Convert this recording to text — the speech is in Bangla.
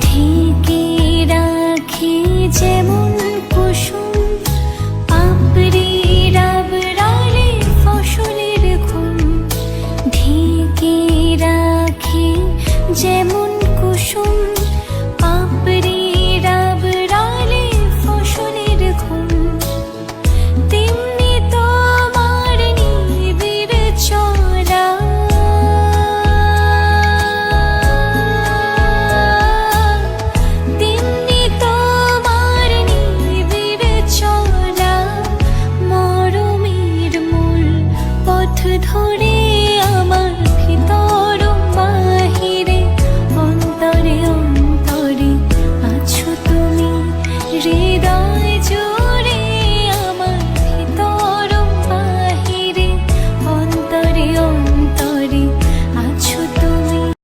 ঢেকে রাখি যেমন ধরে আমার অন্তরে অন্তরে আছো তুমি হৃদয়